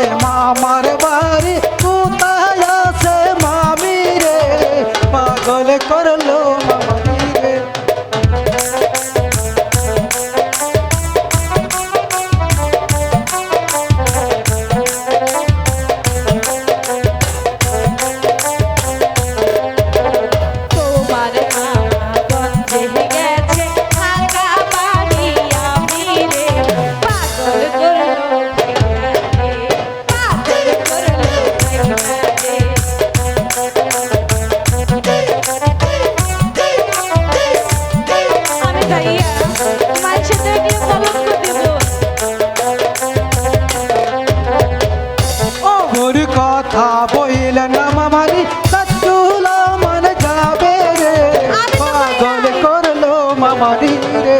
কোথায় মামার বাড়ি? কোথায় আছে মামি রে পাগল করল মামা। મારી રે